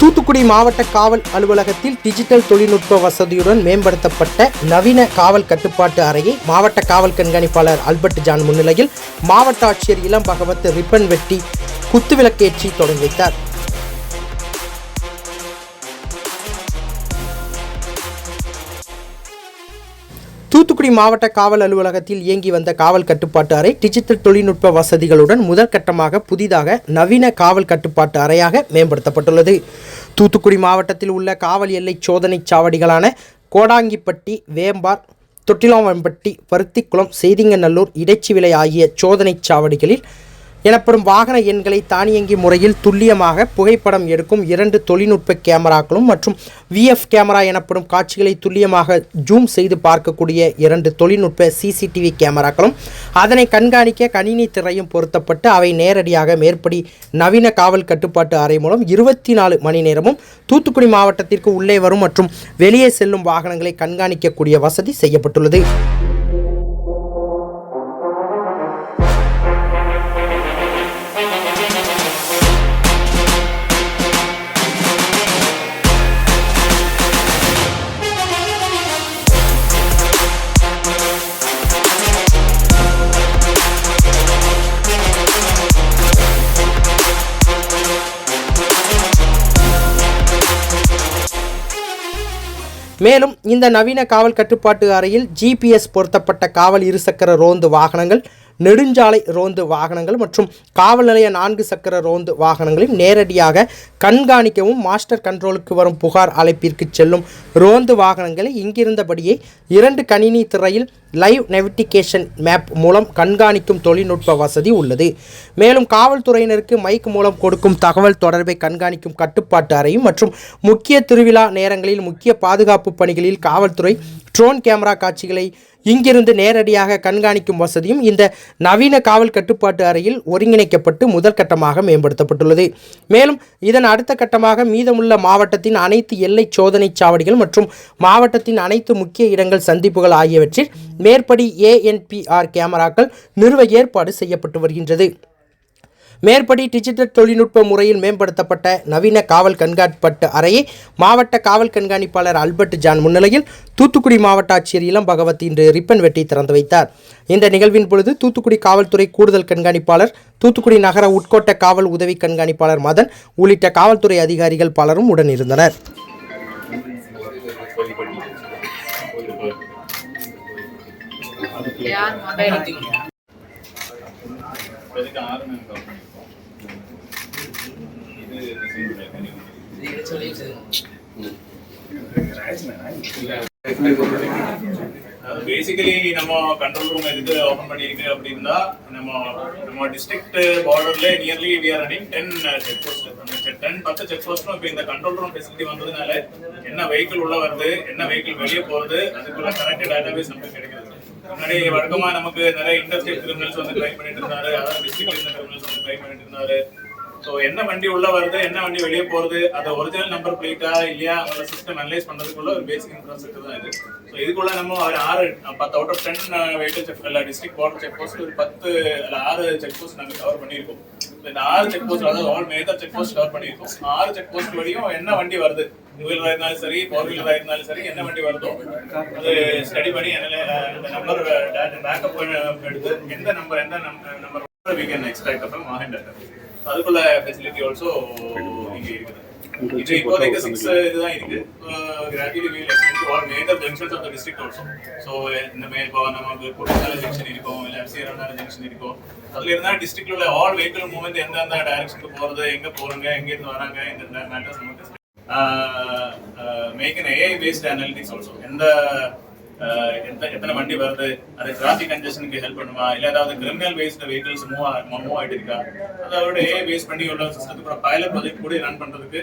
தூத்துக்குடி மாவட்ட காவல் அலுவலகத்தில் டிஜிட்டல் தொழில்நுட்ப வசதியுடன் மேம்படுத்தப்பட்ட நவீன காவல் கட்டுப்பாட்டு அறையை மாவட்ட காவல் கண்காணிப்பாளர் அல்பர்ட் ஜான் முன்னிலையில் மாவட்ட ஆட்சியர் இளம் பகவத் ரிப்பன் வெட்டி குத்துவிளக்கேற்றி தொடங்கி வைத்தார். தூத்துக்குடி மாவட்ட காவல் அலுவலகத்தில் இயங்கி வந்த காவல் கட்டுப்பாட்டு அறை டிஜிட்டல் தொழில்நுட்ப வசதிகளுடன் முதற்கட்டமாக புதிதாக நவீன காவல் கட்டுப்பாட்டு அறையாக மேம்படுத்தப்பட்டுள்ளது. தூத்துக்குடி மாவட்டத்தில் உள்ள காவல் எல்லை சோதனை சாவடிகளான கோடாங்கிப்பட்டி வேம்பார் தொட்டிலாம்பட்டி பருத்திக்குளம் செய்திங்கநல்லூர் இடைச்சிவிலை ஆகிய சோதனை சாவடிகளில் எனப்படும் வாகன எண்களை தானியங்கி முறையில் துல்லியமாக புகைப்படம் எடுக்கும் இரண்டு தொழில்நுட்ப கேமராக்களும் மற்றும் விஎஃப் கேமரா எனப்படும் காட்சிகளை துல்லியமாக ஜூம் செய்து பார்க்கக்கூடிய இரண்டு தொழில்நுட்ப சிசிடிவி கேமராக்களும். அதனை கண்காணிக்க கணினி திரையும் பொருத்தப்பட்டு அவை நேரடியாக மேற்படி நவீன காவல் கட்டுப்பாட்டு அறை மூலம் இருபத்தி நாலு மணி நேரமும் தூத்துக்குடி மாவட்டத்திற்கு உள்ளே வரும் மற்றும் வெளியே செல்லும் வாகனங்களை கண்காணிக்கக்கூடிய வசதி செய்யப்பட்டுள்ளது. மேலும் இந்த நவீன காவல் கட்டுப்பாட்டு அறையில் ஜிபிஎஸ் பொருத்தப்பட்ட காவல் இருசக்கர ரோந்து வாகனங்கள் நெடுஞ்சாலை ரோந்து வாகனங்கள் மற்றும் காவல் நிலைய நான்கு சக்கர ரோந்து வாகனங்களையும் நேரடியாக கண்காணிக்கவும் மாஸ்டர் கண்ட்ரோலுக்கு வரும் புகார் அழைப்பிற்கு செல்லும் ரோந்து வாகனங்களை இங்கிருந்தபடியே இரண்டு கணினி திரையில் லைவ் நெவிட்டிகேஷன் மேப் மூலம் கண்காணிக்கும் தொழில்நுட்ப வசதி உள்ளது. மேலும் காவல்துறையினருக்கு மைக் மூலம் கொடுக்கும் தகவல் தொடர்பை கண்காணிக்கும் கட்டுப்பாட்டு அறையும் மற்றும் முக்கிய திருவிழா நேரங்களில் முக்கிய பாதுகாப்பு பணிகளில் காவல்துறை ட்ரோன் கேமரா காட்சிகளை இங்கிருந்து நேரடியாக கண்காணிக்கும் வசதியும் இந்த நவீன காவல் கட்டுப்பாட்டு அறையில் ஒருங்கிணைக்கப்பட்டு முதல் கட்டமாக மேம்படுத்தப்பட்டுள்ளது. மேலும் இதன் அடுத்த கட்டமாக மீதமுள்ள மாவட்டத்தின் அனைத்து எல்லை சோதனை சாவடிகள் மற்றும் மாவட்டத்தின் அனைத்து முக்கிய இடங்கள் சந்திப்புகள் ஆகியவற்றில் மேற்படி ஏஎன்பிஆர் கேமராக்கள் நிறுவ ஏற்பாடு செய்யப்பட்டு வருகின்றது. மேற்படி டிஜிட்டல் தொழில்நுட்ப முறையில் மேம்படுத்தப்பட்ட நவீன காவல் கண்காணிப்பட்ட அறையை மாவட்ட காவல் கண்காணிப்பாளர் அல்பர்ட் ஜான் முன்னிலையில் தூத்துக்குடி மாவட்ட ஆட்சியர் இளம் பகவத் இன்று ரிப்பன் வெட்டி திறந்து வைத்தார். இந்த நிகழ்வின் பொழுது தூத்துக்குடி காவல்துறை கூடுதல் கண்காணிப்பாளர் தூத்துக்குடி நகர உட்கோட்ட காவல் உதவி கண்காணிப்பாளர் மதன் உள்ளிட்ட காவல்துறை அதிகாரிகள் பலரும் உடன் இருந்தனர் யார் மொபைல் இப்போதைக்கு ஆறு நாள் கவர் இது பேசிக்கலி நம்ம கண்ட்ரோல் ரூம் எதுக்கு ஓபன் பண்ணிருக்கு அப்படின்னா நம்ம நம்ம டிஸ்ட்ரிக்ட் பார்டர்ல nearly we are running ten check post ten பத்து செக் போஸ்ட்டும் இப்போ இந்த கண்ட்ரோல் ரூம் ஃபெசிலிட்டி வந்ததுனால என்ன வெஹிக்கிள் உள்ள வருது என்ன வெஹிக்கிள் வெளியே போகுது அதுக்குள்ள கரெக்ட் டேட்டாபேஸ் நமக்கு கிடைக்கிறது. முன்னாடி வழக்கமா நமக்கு நிறைய இண்டஸ்ட்ரியல் கிரிமினல்ஸ் வந்து ட்ரை பண்ணிட்டு இருந்தாரு அதாவது டிஸ்ட்ரிக்ட் கிரிமினல்ஸ் வந்து ட்ரை பண்ணிட்டு இருந்தாரு. ஸோ என்ன வண்டி உள்ள வருது என்ன வண்டி வெளியே போறது அது ஒரிஜினல் நம்பர் பிளேட்டா இல்லையா அவங்க சிஸ்டம் அனலைஸ் பண்றதுக்குள்ள ஒரு பேசிக் இன்ஃப்ராஸ்ட்ரக்சர் தான் இது. ஸோ இதுக்குள்ள நம்ம ஒரு ஆறு பத்து out of ten vehicle check இல்லை டிஸ்ட்ரிக்ட் பார்டர் செக் போஸ்ட் ஒரு பத்து அல்ல ஆறு செக் போஸ்ட் நாங்கள் கவர் பண்ணியிருக்கோம். இந்த ஆறு செக் போஸ்ட் அதாவது all major check post cover பண்ணியிருக்கோம். ஆறு செக் போஸ்ட் வழியும் என்ன வண்டி வருது? டூ வீலர் இருந்தாலும் சரி ஃபோர் வீலர் இருந்தாலும் சரி என்ன வண்டி வருதோ அது ஸ்டடி பண்ணி என்ன இந்த நம்பர் பேக்கப் எடுத்து எந்த நம்பர் எந்த நம்பர் we can எக்ஸ்ட்ராக்ட் அப்புறம் Mahan. அதுக்குள்ள ஃபெசிலிட்டி ஆல்சோ இங்க இருக்குது. இது இப்போதைக்கு சிக்ஸ் இதுதான் இருக்கு. Gradually we'll extend all major junctions of the district also so இந்த மே இப்போ நமக்கு கொடிசால ஜங்ஷன் இருக்கும் இல்லை அரிசியரனால ஜங்ஷன் இருக்கும். அதுல இருந்தா டிஸ்ட்ரிக்ட்ல உள்ள ஆல் வெஹிக்கிள் மூவ்மெண்ட் எந்தெந்த டைரக்ஷனுக்கு போறது எங்க போறாங்க எங்க இருந்து வராங்க இந்த மேட்டர்ஸ் நமக்கு make an AI based analytics also எந்த எத்தனை வண்டி வருது? அது டிராபிக் கன்ஜெஷனுக்கு ஹெல்ப் பண்ணுமா? இல்ல ஏதாவது criminal based vehicles move move ஆயிட்டு இருக்கா? அதோட ஏ பேஸ் பண்ணி உள்ள சிஸ்டத்துக்கு பைலட் ப்ராஜெக்ட் கூட ரன் பண்றதுக்கு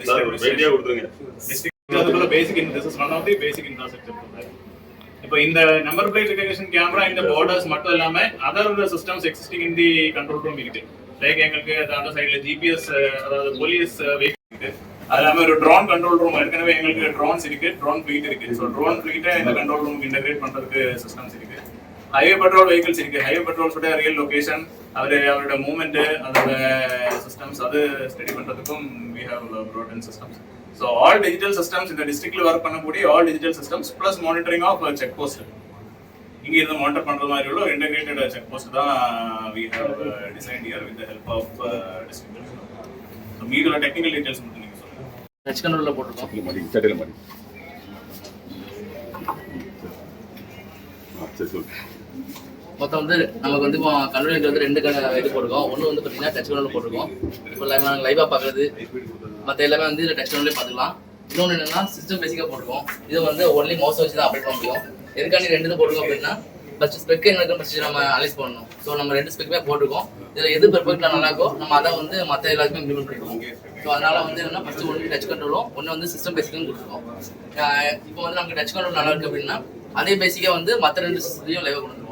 டிஸ்ட்ரிக்ட் அதுக்குள்ள basic is one of the basic infrastructure இப்போ இந்த நம்பர் பிளேட் ரெகக்னிஷன் கேமரா இந்த பார்டர்ஸ் மட்டும் இல்லாம other systems existing in the control room இருக்கு லைக் எங்களுக்கு அந்த சைடுல ஜிபிஎஸ் அதாவது போலீஸ் வெஹிக்கிள் uh, இருக்கு. அது இல்லாமல் ஒரு ட்ரோன் கண்ட்ரோல் ரூம் ஏற்கனவே எங்களுக்கு ட்ரோன்ஸ் இருக்கு. ட்ரோன் ஃபிளீட் இருக்கு. ஸோ ட்ரோன் ஃபிளீட்டை இந்த கண்ட்ரோல் ரூம் இன்டகிரேட் பண்றதுக்கு சிஸ்டம்ஸ் இருக்கு. ஹைவே பெட்ரோல் வெஹிக்கிள்ஸ் இருக்கு. ஹைவே பெட்ரோல்ஸோட ரியல் லொகேஷன் அவர் அவரோட மூமெண்ட் அதோட சிஸ்டம்ஸ் அது ஸ்டடி பண்றதுக்கும் we have ப்ரோட்டன் systems so all digital systems இந்த டிஸ்ட்ரிக்ட்ல ஒர்க் பண்ணக்கூடிய all digital systems plus monitoring of check post இங்க இருந்து மானிட்டர் பண்ற மாதிரி உள்ள இன்டகிரேட்டட் செக் போஸ்ட் தான் we have design here with help of district so மீதியோட technical details மட்டும் நீங்க சொல்லுங்க. டச் கண்ட்ரோல்ல போட்டிருக்கோம். சட்டில மாடி சட்டில மாடி ஆ சரி சொல்லு. மொத்தம் வந்து நமக்கு வந்து இப்போ கண்ட்ரோல் வந்து ரெண்டு கண இது போட்டிருக்கோம். ஒன்று வந்து பார்த்தீங்கன்னா டச் கண்ட்ரோல் போட்டிருக்கோம். இப்போ நாங்கள் லைவாக பார்க்குறது மற்ற எல்லாமே வந்து இதில் டச் கண்ட்ரோலே பார்த்துக்கலாம் இன்னொன்று என்னன்னா சிஸ்டம் பேசிக்காக போட்டிருக்கோம். இது வந்து ஒன்லி மவுஸ் வச்சு தான் அப்டேட் பண்ண முடியும். எதுக்காண்டி ரெண்டு இது அப்படின்னா ஃபர்ஸ்ட் ஸ்பெக் என்ன ஃபர்ஸ்ட் நம்ம அனலைஸ் பண்ணணும். ஸோ நம்ம ரெண்டு ஸ்பெக்குமே போட்டிருக்கோம். இதில் எது பெர்ஃபெக்டாக நல்லா இருக்கோ நம்ம அதை வந்து மற்ற எல்லாருக்குமே இம்ப்ளிமெண்ட் பண்ணிருக்கோம் ஸோ அதனால வந்து என்னன்னா ஃபஸ்ட்டு ஒன்று டச் கண்ட்ரோலும் ஒன்று வந்து சிஸ்டம் பேசிக்கும் கொடுத்துருக்கோம். இப்போ வந்து நமக்கு டச் கண்ட்ரோல் நல்லா இருக்கு அப்படின்னா அதே பேசிக்காக வந்து மற்ற ரெண்டு சிஸ்டத்தையும் லைவாக கொண்டு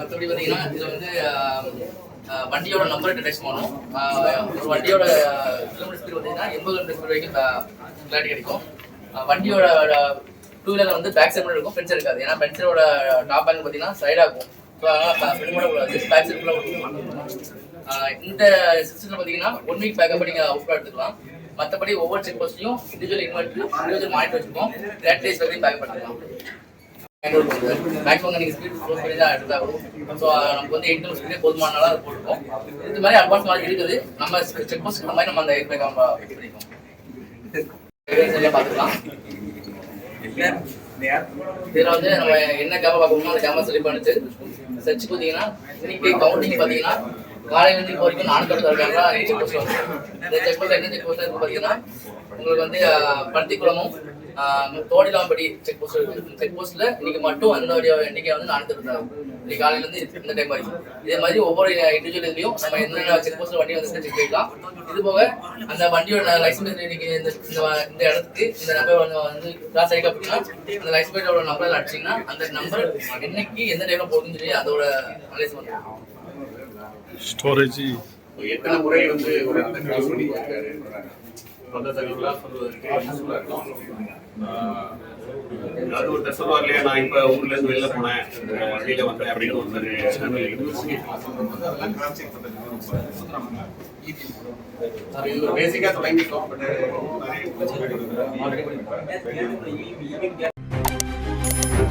மற்றபடி பார்த்தீங்கன்னா இது வந்து வண்டியோட நம்பர் டிடெக்ட் பண்ணணும். ஒரு வண்டியோட கிலோமீட்டர் ஸ்பீட் பார்த்தீங்கன்னா எண்பது கிலோமீட்டர் ஸ்பீட் வரைக்கும் கிளாரிட்டி கிடைக்கும். வண்டியோட டூ வீலர் வந்து பேக் சைட் இருக்கும் ஃப்ரண்ட் இருக்காது. ஏன்னா ஃப்ரண்ட் சைடோட டாப் பேங்க் பார்த்தீங்கன்னா சைடாகும் ஸோ அதனால் ஃப்ரண்ட் பண்ணக்கூடாது பேக் சைடுக்குள்ள இந்த சிஸ்டத்தில் பார்த்தீங்கன்னா ஒன் வீக் பேக்கப் நீங்கள் அவுட் எடுத்துக்கலாம். மற்றபடி ஒவ்வொரு செக் போஸ்ட்லையும் இண்டிவிஜுவல் இன்வெர்டர் இண்டிவிஜுவல் மானிட்டர் வச்சுருக்கோம் ரெட் டேஸ் வரைக்கும் பேக் எடுத்துக்கலாம் மேக்ஸிமம் நீங்கள் ஸ்பீட் க்ளோஸ் பண்ணி தான் எடுத்தாகும் ஸோ நமக்கு வந்து எயிட் ஸ்பீடே போதுமானாலும் அது போட்டுருக்கோம் இது மாதிரி அட்வான்ஸ் மாதிரி இருக்குது. நம்ம செக் போஸ்ட் மாதிரி நம்ம அந்த எயிட் பார்த்துக்கலாம். இதில் வந்து நம்ம என்ன கேமரா பார்க்கணுமோ அந்த கேமரா செலக்ட் பண்ணிட்டு சர்ச் பார்த்தீங்கன்னா இன்னைக்கு கவுண்டிங் பார்த்தீங்கன்னா காலையில இப்போ வரைக்கும் நான் கடை கேமரா செக் போஸ்ட் வந்து இந்த செக் போஸ்ட் என்ன செக் போஸ்ட் பார்த்தீங்கன்னா உங்களுக்கு வந்து பருத்திக்குளமும் தோடிலாம்படி செக் போஸ்ட் இருக்குது செக் போஸ்ட்டில் இன்னைக்கு மட்டும் அந்த எண்ணிக்கை வந்து நானூத்தி இருந்தாங்க இன்னைக்கு காலையில இருந்து இந்த டைம் வரைக்கும் இதே மாதிரி ஒவ்வொரு இண்டிவிஜுவல் இதுலயும் நம்ம என்னென்ன செக் போஸ்ட்ல வண்டி வந்து செக் பண்ணிக்கலாம் இது போக அந்த வண்டியோட லைசன்ஸ் இன்னைக்கு இந்த இந்த- இந்த இடத்துக்கு இந்த நம்பர் வந்து வந்து கிராஸ் ஆகிக்க அப்படின்னா அந்த லைசன்ஸ் பிளேட்டோட நம்பர் அடிச்சீங்கன்னா அந்த நம்பர் என்னைக்கு எந்த டைம்ல போகுதுன்னு சொல்லி அதோட அனலைஸ் பண்ணுவோம். ஸ்டோரேஜ் எத்தனை முறை வந்து ஒரு இடத்த கிராஸ் பண்ணி சொந்த தகவலாம் சொல்வதற்கு யூஸ்ஃபுல்லா இருக்கும் அது ஒருத்தர் சொல்லுவார் இல்லையா? நான் இப்ப ஊர்ல இருந்து வெளில போனேன். அஹ் வண்டியில வந்தேன் அப்படின்னு ஒருத்தர் பேசிக்கா தொடங்கி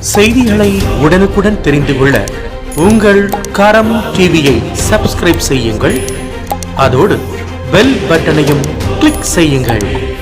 செய்திகளை உடனுக்குடன் தெரிந்து கொள்ள உங்கள் கரம் டிவியை சப்ஸ்கிரைப் செய்யுங்கள். அதோடு பெல் பட்டனையும் செய்யுங்கள்